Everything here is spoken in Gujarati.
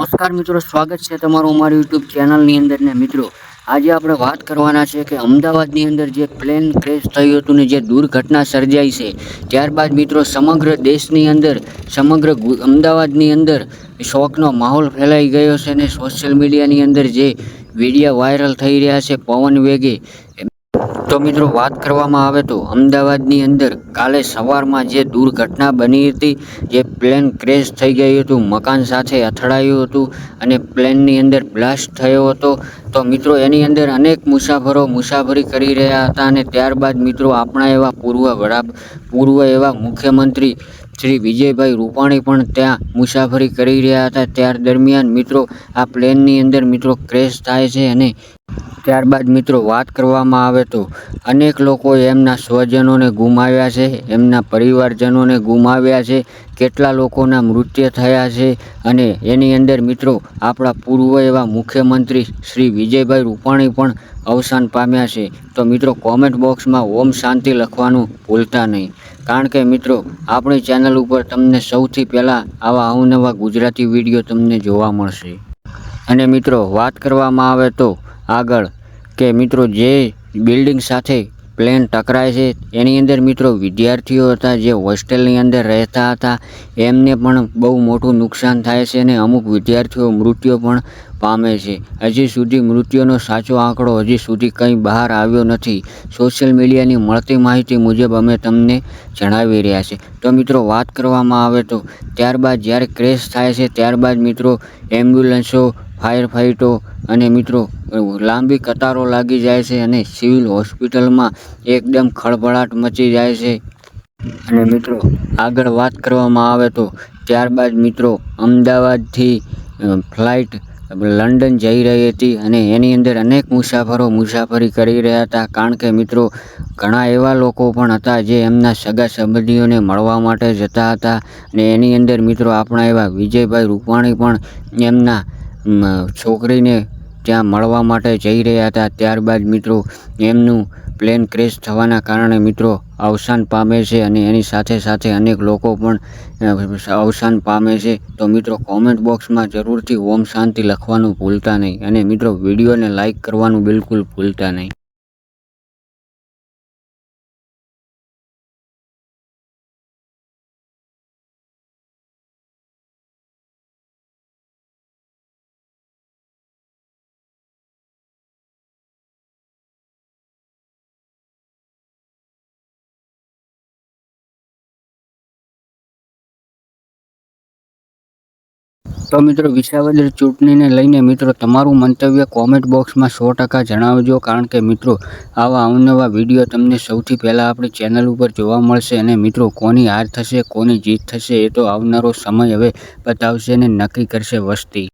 નમસ્કાર મિત્રો, સ્વાગત છે તમારું અમારી યુટ્યુબ ચેનલની અંદર ને મિત્રો, આજે આપણે વાત કરવાના છે કે અમદાવાદની અંદર જે પ્લેન ક્રેશ થયું હતું ને જે દુર્ઘટના સર્જાઈ છે, ત્યારબાદ મિત્રો સમગ્ર દેશની અંદર, સમગ્ર અમદાવાદની અંદર શોકનો માહોલ ફેલાઈ ગયો છે ને સોશિયલ મીડિયાની અંદર જે વીડિયો વાયરલ થઈ રહ્યા છે પવન વેગે તો મિત્રો વાત કરવામાં આવે તો અમદાવાદની અંદર કાલે સવારમાં જે દુર્ઘટના બની હતી, જે પ્લેન ક્રેશ થઈ ગયું હતું, મકાન સાથે અથડાયું હતું અને પ્લેનની અંદર બ્લાસ્ટ થયો હતો, તો મિત્રો એની અંદર અનેક મુસાફરો મુસાફરી કરી રહ્યા હતા અને ત્યારબાદ મિત્રો આપણા એવા પૂર્વ વડા, પૂર્વ એવા મુખ્યમંત્રી શ્રી વિજયભાઈ રૂપાણી પણ ત્યાં મુસાફરી કરી રહ્યા હતા. ત્યાર દરમિયાન મિત્રો આ પ્લેનની અંદર મિત્રો ક્રેશ થાય છે અને ત્યારબાદ મિત્રો વાત કરવામાં આવે તો અનેક લોકોએ એમના સ્વજનોને ગુમાવ્યા છે, એમના પરિવારજનોને ગુમાવ્યા છે, કેટલા લોકોના મૃત્યુ થયા છે અને એની અંદર મિત્રો આપણા પૂર્વ એવા મુખ્યમંત્રી શ્રી વિજયભાઈ રૂપાણી પણ અવસાન પામ્યા છે. તો મિત્રો કોમેન્ટ બોક્સમાં ઓમ શાંતિ લખવાનું ભૂલતા નહીં. કારણ કે મિત્રો આપણી ચેનલ ઉપર તમને સૌથી પહેલાં આવા અવનવા ગુજરાતી વીડિયો તમને જોવા મળશે. અને મિત્રો વાત કરવામાં આવે તો આગળ કે મિત્રો જે બિલ્ડિંગ સાથે પ્લેન ટકરાય છે, એની અંદર મિત્રો વિદ્યાર્થીઓ હતા જે હોસ્ટેલની અંદર રહેતા હતા, એમને પણ બહુ મોટું નુકસાન થાય છે અને અમુક વિદ્યાર્થીઓ મૃત્યુ પણ પામે છે. હજી સુધી મૃત્યુનો સાચો આંકડો હજી સુધી કંઈ બહાર આવ્યો નથી. સોશિયલ મીડિયાની મળતી માહિતી મુજબ અમે તમને જણાવી રહ્યા છે તો મિત્રો વાત કરવામાં આવે તો ત્યારબાદ જ્યારે ક્રેશ થાય છે, ત્યારબાદ મિત્રો એમ્બ્યુલન્સો ફાયર ફાઇટો અને મિત્રો લાંબી કતારો લાગી જાય છે અને સિવિલ હોસ્પિટલમાં એકદમ ખળભળાટ મચી જાય છે. અને મિત્રો, આગળ વાત કરવામાં આવે તો, ત્યારબાદ મિત્રો, અમદાવાદથી ફ્લાઇટ લંડન જઈ રહી હતી અને એની અંદર અનેક મુસાફરો મુસાફરી કરી રહ્યા હતા. કારણ કે મિત્રો, ઘણા એવા લોકો પણ હતા જે એમના સગા સંબંધીઓને મળવા માટે જતા હતા. અને એની અંદર મિત્રો, આપણા એવા વિજયભાઈ રૂપાણી પણ એમના છોકરીને ત્યાં મળવા માટે જઈ રહ્યા હતા. ત્યારબાદ મિત્રો, એમનું પ્લેન ક્રેશ થવાના કારણે મિત્રો, અવસાન પામે છે અને એની સાથે સાથે અનેક લોકો પણ અવસાન પામે છે. તો મિત્રો કોમેન્ટ બોક્સમાં જરૂરથી ઓમ શાંતિ લખવાનું ભૂલતા નહીં અને મિત્રો, વિડીયોને લાઈક કરવાનું બિલકુલ ભૂલતા નહીં. તો મિત્રો વિસાવદર ચૂંટણીને લઈને મિત્રો તમારું મંતવ્ય કોમેન્ટ બોક્સમાં સો ટકા જણાવજો, કારણ કે મિત્રો આવા અવનવા વીડિયો તમને સૌથી પહેલાં આપણી ચેનલ ઉપર જોવા મળશે અને મિત્રો કોની હાર થશે, કોની જીત થશે એ તો આવનારો સમય હવે બતાવશે અને નક્કી કરશે વસ્તી.